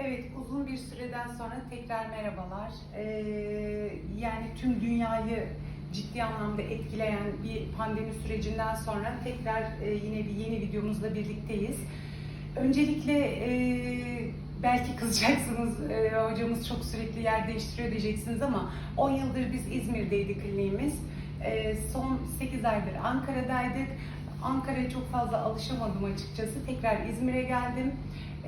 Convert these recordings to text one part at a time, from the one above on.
Evet, uzun bir süreden sonra tekrar merhabalar. Ee, yani tüm dünyayı ciddi anlamda etkileyen bir pandemi sürecinden sonra tekrar e, yine bir yeni videomuzla birlikteyiz. Öncelikle e, belki kızacaksınız, e, hocamız çok sürekli yer değiştiriyor diyeceksiniz ama 10 yıldır biz İzmir'deydi kliniğimiz. E, son 8 aydır Ankara'daydık. Ankara'ya çok fazla alışamadım açıkçası. Tekrar İzmir'e geldim.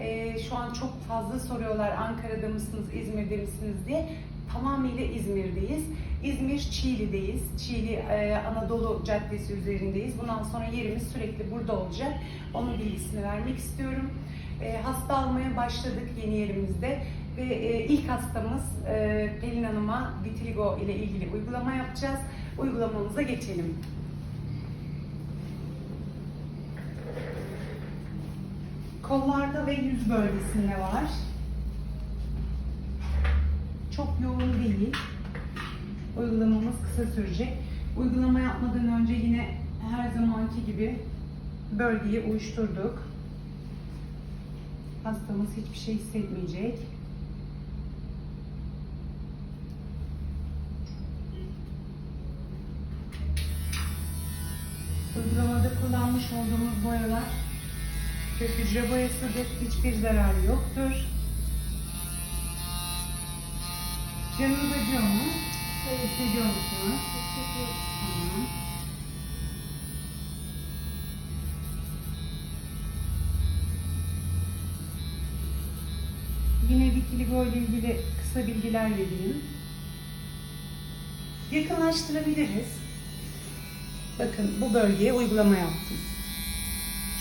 Ee, şu an çok fazla soruyorlar Ankara'da mısınız, İzmir'de misiniz diye. Tamamıyla İzmir'deyiz. İzmir Çiğli'deyiz. Çiğli e, Anadolu Caddesi üzerindeyiz. Bundan sonra yerimiz sürekli burada olacak. Onun bilgisini vermek istiyorum. E, hasta almaya başladık yeni yerimizde ve e, ilk hastamız e, Pelin Hanım'a vitiligo ile ilgili uygulama yapacağız. Uygulamamıza geçelim. Kollarda ve yüz bölgesinde var. Çok yoğun değil. Uygulamamız kısa sürecek. Uygulama yapmadan önce yine her zamanki gibi bölgeyi uyuşturduk. Hastamız hiçbir şey hissetmeyecek. Uygulamada kullanmış olduğumuz boyalar kök hücre boyasıdır. Hiçbir zararı yoktur. Canınız acıyor mu? Hayır. Hissediyor musunuz? Tamam. Yine vitiligo ile ilgili kısa bilgiler vereyim. Yakınlaştırabiliriz. Bakın bu bölgeye uygulama yaptım.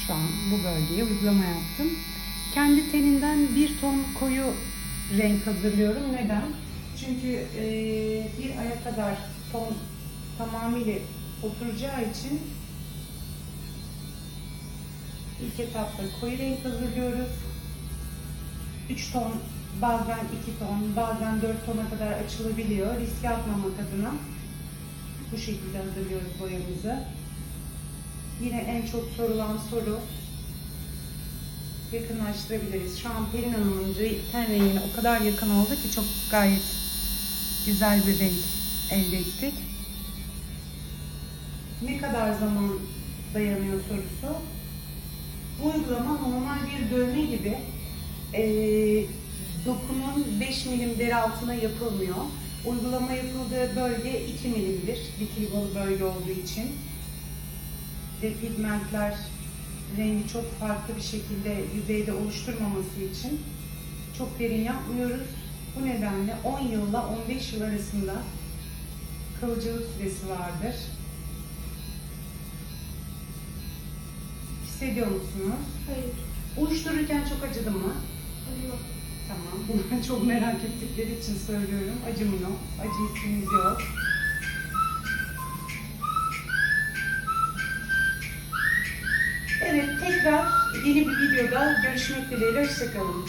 Şu an bu bölgeye uygulama yaptım. Kendi teninden bir ton koyu renk hazırlıyorum. Neden? Çünkü eee, bir aya kadar ton tamamıyla oturacağı için ilk etapta koyu renk hazırlıyoruz. 3 ton, bazen 2 ton, bazen 4 tona kadar açılabiliyor. Riske atmamak adına bu şekilde hazırlıyoruz boyamızı. Yine en çok sorulan soru yakınlaştırabiliriz. Şu an Pelin Hanım'ın ten rengine o kadar yakın oldu ki çok gayet güzel bir renk elde ettik. Ne kadar zaman dayanıyor sorusu. Bu uygulama normal bir dövme gibi eee dokunun 5 milim deri altına yapılmıyor. Uygulama yapıldığı bölge 2 milimdir. Vitigolu bölge olduğu için. Ve pigmentler rengi çok farklı bir şekilde yüzeyde oluşturmaması için çok derin yapmıyoruz. Bu nedenle 10 yılla 15 yıl arasında kalıcılık süresi vardır. Hissediyor musunuz? Hayır. Uyuştururken çok acıdı mı? Acıyor. Tamam. Bunu çok merak ettikleri için söylüyorum. Acımıyor. Acı hissiniz yok. Tekrar yeni bir videoda görüşmek dileğiyle. Hoşçakalın.